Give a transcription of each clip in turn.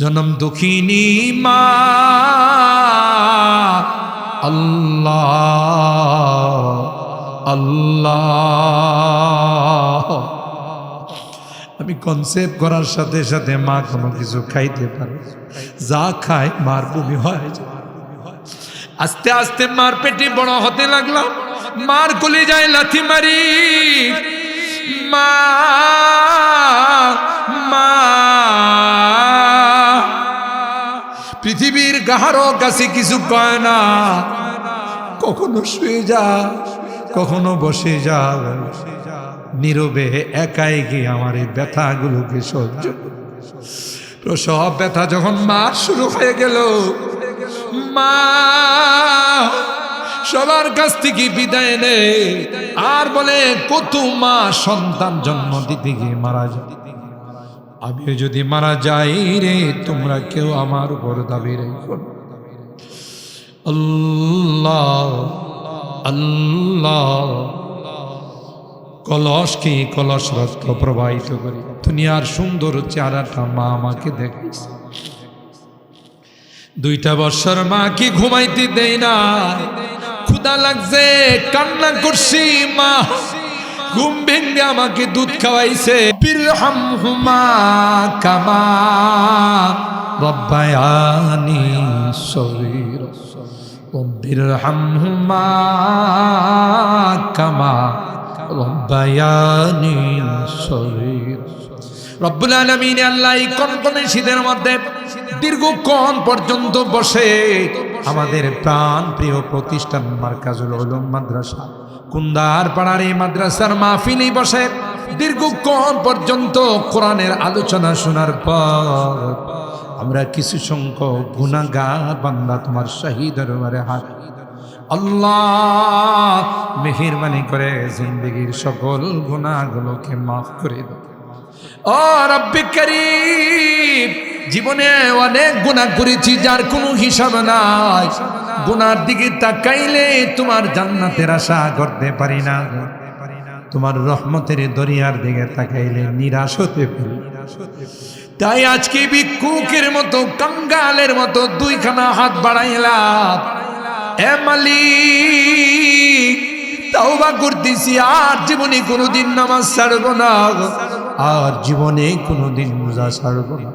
জনম দুঃখিনী মা, আল্লাহ আল্লাহ। আমি কনসেপ্ট করার সাথে সাথে মা কোনো কিছু খাইতে পারে। যা খায় মার বমি হয়। আস্তে আস্তে মার পেটে বড় হতে লাগলাম। মার কোলে যায় লাথি মারি। মা মা। গাহারো কাছে কিছু কয় না। কখনো শুয়ে যা, কখনো বসে যা। নীরবে একাই গিয়ে আমার এই ব্যথাগুলোকে সহ্য। প্রসব ব্যথা যখন মা শুরু হয়ে গেল, মা, সবার কাছ থেকে বিদায় নে। আর বলে, কত মা সন্তান জন্ম দিতে গিয়ে মারা যায়। আমিও যদি মারা যাই রে, তোমরা কেউ আমার উপর দাবি রেখো। আল্লাহ আল্লাহ। কলস কি কলস রক্ত প্রবাহিত করি? দুনিয়ার সুন্দর চেহারাটা মা আমাকে দেখিস দুইটা বছর মা কি ঘুমাইতে দেই না ক্ষুদা লাগছে, কান্না করছি মা। ঘুম ভেঙ্গে আমাকে দুধ খাওয়াইছে। বিরহাম হুমা কামা রব্বায়ানি শরীর বিরহাম কামা রব্বায়ানি শরীর রব্বুল আলমিন আল্লাহ এই কনকনে শীতের মধ্যে দীর্ঘক্ষণ পর্যন্ত বসে আমাদের প্রাণ প্রিয় প্রতিষ্ঠান মার্কাজুল উলুম মাদ্রাসা। কুন্দার পাড়ার এই মাদ্রাসার মাহফিলি বসে দীর্ঘক্ষণ পর্যন্ত কোরআনের আলোচনা শোনার পর আমরা কিছু সংখ্যক গুণাগার বান্দা তোমার শাহিদ দরবারে হাত। আল্লাহ মেহেরবানি করে জিন্দগির সকল গুণাগুলোকে মাফ করে দাও। জীবনে অনেক গুণা করেছি যার কোনো হিসাব নাই। গুনার দিকে তাকাইলে তোমার জান্নাতের আশা করতে পারি না। তোমার রহমতের দরিয়ার দিকে তাকাইলে নিরাশ হতে পারি। তাই আজকে ভিক্ষুকের মতো, কাঙ্গালের মতো দুইখানা হাত বাড়াইলাম। এ মালিক, তাওবা করতেছি, আর জীবনে কোনোদিন নামাজ ছাড়বো না আর জীবনে কোনোদিন রোজা ছাড়বো না,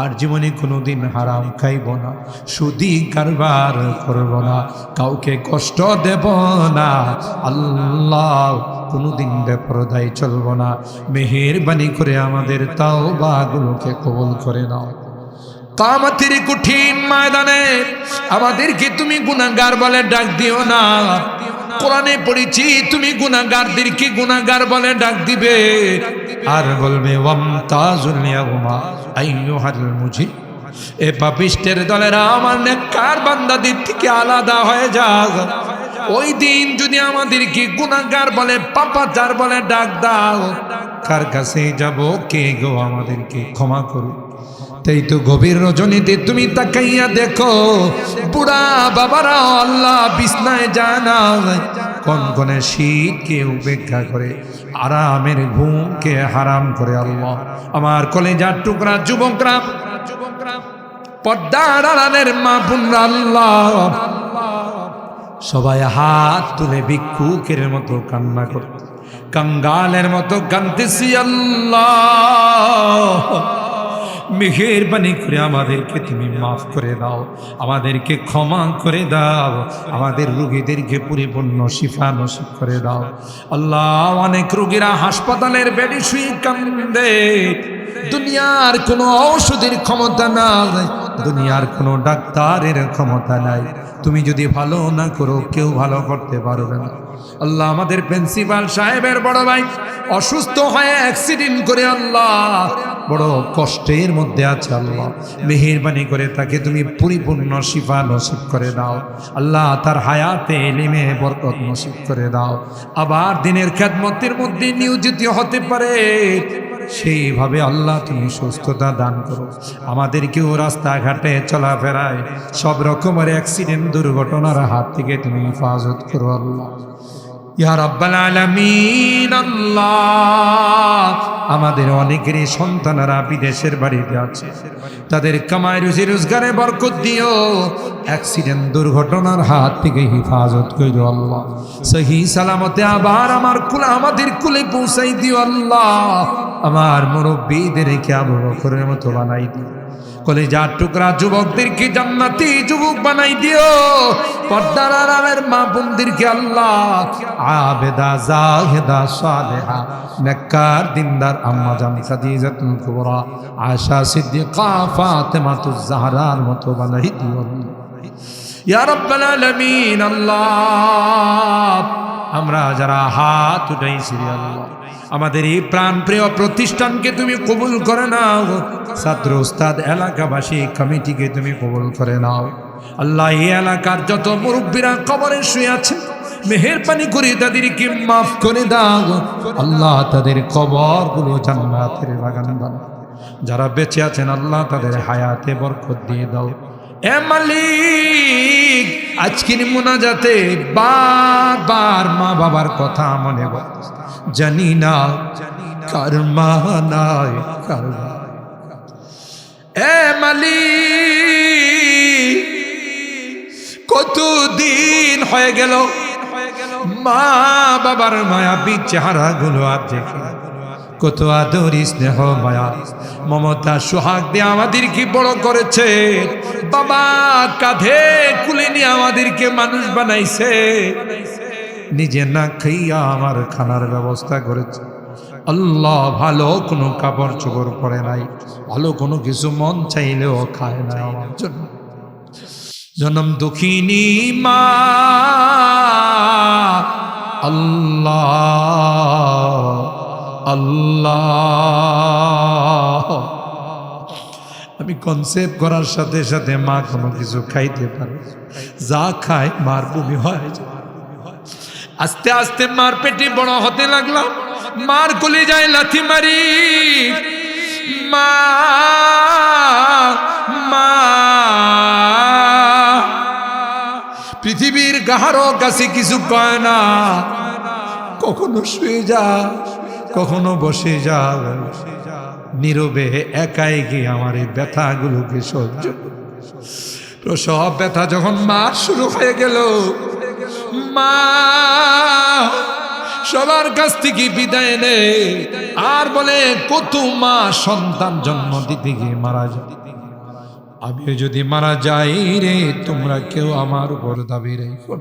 আর জীবনে কোনোদিন হারাম খাইব না, সুদি কারবার করব না, কাউকে কষ্ট দেব না, আল্লাহ কোনোদিন বেপরদায় চলব না। মেহেরবানি করে আমাদের তাও বাগুলোকে কবল করে নাও। কামাতের কঠিন ময়দানে আমাদেরকে তুমি গুনাগার বলে ডাক দিও না। কোরআনে পড়েছি, তুমি গুনাগারদেরকে গুনাগার বলে ডাক দিবে? আর বলবে ওয়ামতাজুলিয়াহুমা আইয়ুহাল মুজি এ পাপিষ্টের দলেরা আমার নেককার বান্দাদের থেকে আলাদা হয়ে যাক। ওই দিন যদি আমাদেরকে গুনাগার বলে, পাপাচার বলে ডাক দাও, কার কাছে যাব, কে গো আমাদেরকে ক্ষমা করুন তাই তো গভীর রজনীতে তুমি তাকাইয়া দেখো। বুড়া বাবারা, আল্লাহ বিছনায় যায় না। কোন কোনে শীতকে উপেক্ষা করে, আরামের ঘুমকে হারাম করে আল্লাহ। আমার কলেজার টুকরা যুবকরা, পর্দার আড়ালের মা পুনরা আল্লাহ। সবাই হাত তুলে ভিক্ষুকের মতো কান্না করে কঙ্গালের মতো কান্দিসি আল্লাহ। মেহেরবানি করে আমাদেরকে তুমি মাফ করে দাও, আমাদেরকে ক্ষমা করে দাও, আমাদের রুগীদেরকে পরিপূর্ণ শিফা নসিব করে দাও। আল্লাহ অনেক রুগীরা হাসপাতালের বেডে শুয়ে কান্দে। দুনিয়ার কোনো ঔষধের ক্ষমতা নাই। দুনিয়ার কোনো ডাক্তারের ক্ষমতা নাই। তুমি যদি ভালো না করো, কেউ ভালো করতে পারবে না। আল্লাহ আমাদের প্রিন্সিপাল সাহেবের বড় ভাই অসুস্থ হয়ে অ্যাক্সিডেন্ট করে আল্লাহ। বড় কষ্টের মধ্যে আছে আল্লাহ। মেহেরবানি করে তাকে তুমি পরিপূর্ণ শিফা নসিব করে দাও। আল্লাহ তার হায়াতে এলিমে বরকত নসিব করে দাও। আবার দিনের খেদমতের মধ্যে নিয়োজিত হতে পারে। সেইভাবে আল্লাহ তুমি সুস্থতা দান করো। আমাদেরকেও রাস্তাঘাটে চলাফেরায় সব রকমের অ্যাক্সিডেন্ট দুর্ঘটনার হাত থেকে তুমি হেফাজত করো আল্লাহ। আমাদের অনেকেরই সন্তানেরা বিদেশের বাড়িতে আছে। তাদের কামাই, রুজি, রোজগারে বরকত দিও। অ্যাক্সিডেন্ট, দুর্ঘটনার হাত থেকে হেফাজত করিও আল্লাহ। সহি সালামতে আবার আমার কুলে, আমাদের কুলে পৌঁছাই দিও আল্লাহ। আমার মুরব্বীদেরকে আবু বকরের মতো বানাই দিও। কলেজার টুকরা যুবকদেরকে জান্নাতি যুবক বানাই দিও? পর্দার আরামের মা বোনদেরকে আল্লাহ? আবেদা, জাহেদা, সালেহা, নেককার, দিনদার, আম্মা জান, খাদিজাতুল কুবরা, আয়েশা সিদ্দিকা, ফাতেমাতুজ জাহরার মতো বানাই দিও। ইয়া রাব্বাল আলামিন, আল্লাহ। আমরা যারা হাত উঠাইছি আল্লাহ আমাদের এই প্রাণ প্রিয় প্রতিষ্ঠানকে তুমি কবুল করে নাও। ছাত্র উস্তাদ, এলাকাবাসী, কমিটিকে তুমি কবুল করে নাও। আল্লাহ, এই এলাকার যত মুরব্বীরা কবরে শুয়ে আছে, মেহেরবানি করে তাদেরকে মাফ করে দাও। আল্লাহ, তাদের কবরগুলো জান্নাতের বাগান বানাও। যারা বেঁচে আছেন, আল্লাহ তাদের হায়াতে বরকত দিয়ে দাও। এ মালিক আজকের মোনাজাতে বারবার মা বাবার কথা মনে। জানি না কার মা এ মালিক, কতদিন হয়ে গেল? মা বাবার মায়াবী চেহারা গুলো আর দেখি কত আদর স্নেহ মায়া। মমতা সোহাগ দিয়ে আমাদেরকে বড় করেছে। বাবা কাঁধে কুলে নিয়ে আমাদেরকে মানুষ বানাইছে। নিজে না খাইয়া আমার খানার ব্যবস্থা করেছে। আল্লাহ ভালো কোনো কাপড় চোপড় পরে নাই। ভালো কোনো কিছু মন চাইলেও খায় না আমার জন্য। জনম দুঃখিনী মা। আল্লাহ। আল্লাহ। আমি কনসেপ্ট করার সাথে সাথে মা কোনো কিছু খাইতে পারে। যা খায় মার বমি হয়। আস্তে আস্তে মার পেটে বড় হতে লাগলাম। মার কোলে যায় লাথি মারি। মা মা। পৃথিবীর গাহারো কাছে কিছু কয় না। কখনো শুয়ে যা। কখনো বসে যা নীরবে একাই গিয়ে আমার এই ব্যথাগুলোকে সহ্য। প্রসব ব্যথা যখন মার শুরু হয়ে গেল, মা, সবার কাছ থেকে বিদায় নে আর বলে, কত মা সন্তান জন্ম দিতে গিয়ে মারা যায় আমি যদি মারা যাই রে, তোমরা কেউ আমার উপর দাবি রেখো।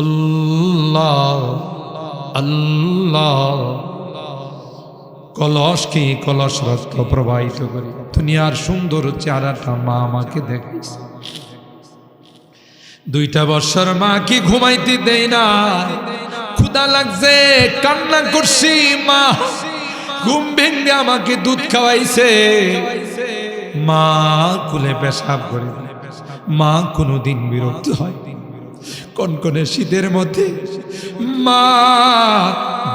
আল্লাহ আল্লাহ। কলস কি কলস রক্ত প্রবাহিত করি? দুনিয়ার সুন্দর চেহারাটা মা আমাকে দেখাইছে। দুইটা বছর মা কি ঘুমাইতে দেয় না ক্ষুদা লাগছে, কান্না করছি মা। ঘুম ভেঙে আমাকে দুধ খাওয়াইছে। মা কুলে পেশাব করে মা কোনোদিন বিরক্ত হয়। কনকনে শীতের মধ্যে মা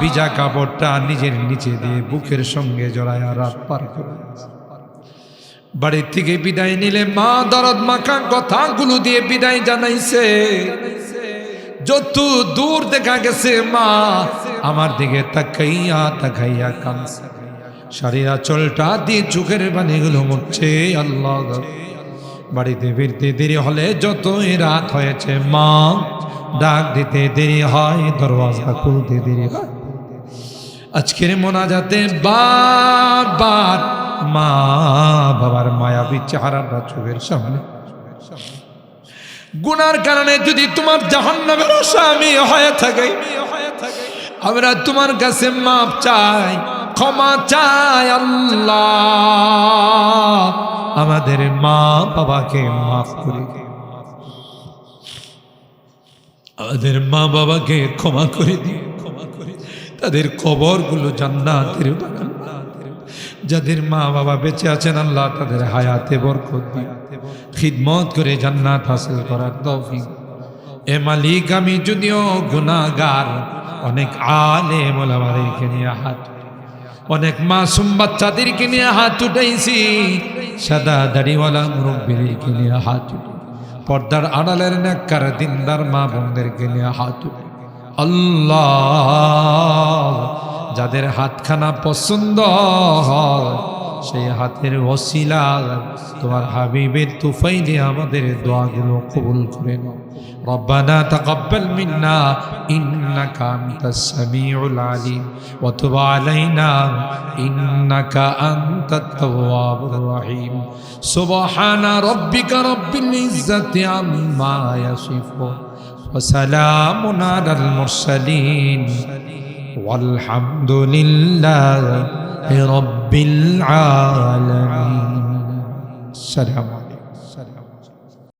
বিজা কাপড়টা নিজের নিচে দিয়ে বুকের সঙ্গে জড়ায় রাত পার করে বাড়ির থেকে বিদায় নিলে মা দরদ মাখা কথাগুলো দিয়ে বিদায় জানাইছে। যত দূর দেখা গেছে মা, আমার দিকে তাকাইয়া তাকাইয়া কানছে শাড়ির আঁচলটা দিয়ে চোখের বাণীগুলো মুছছে, আল্লাহ বাড়িতে ফিরতে দেরি হলে যতই রাত হয়েছে মা ডাক দিতে দেরি হয় দরওয়াজা খুলতে দেরি হয়। আজকের মোনাজাতে বারবার মা বাবার মায়াবী চেহারাটা চোখের সামনে। গুনার কারণে যদি তোমার জাহান্নামের স্বামী হয়ে থাকে, আমরা তোমার কাছে মাপ চাই, ক্ষমা চাই আল্লাহ। আমাদের মা বাবাকে মাফ করে। আমাদের মা বাবাকে ক্ষমা করে দিয়ে, ক্ষমা করে তাদের কবরগুলো জান্নাতের বাগান যাদের মা বাবা বেঁচে আছেন, আল্লাহ তাদের হায়াতে বরকত দিও খিদমত করে জান্নাত হাসিল করার তৌফিক। এ মালিক, আমি যদিও গুনাহগার, অনেক আলে মোলামাদেরকে নিয়ে হাত অনেক মাসুম বাচ্চাদেরকে নিয়ে হাত উঠাইছি। সাদা দাড়িওয়ালা মুরব্বীদেরকে নিয়ে হাত উঠে পর্দার আড়ালের নাকার দিনদার মা বোনদেরকে গেলে হাত আল্লাহ যাদের হাতখানা পছন্দ হয় সেই হাতের ওসিলা তোমার হাবিবের তুফাইলে আমাদের দোয়াগুলো কবুল করে নাও ربنا تقبل منا إنك أنت السميع العليم وتب علينا إنك أنت التواب الرحيم سبحان ربك رب العزة عما يصفون وسلام على المرسلين والحمد لله رب العالمين السلام عليكم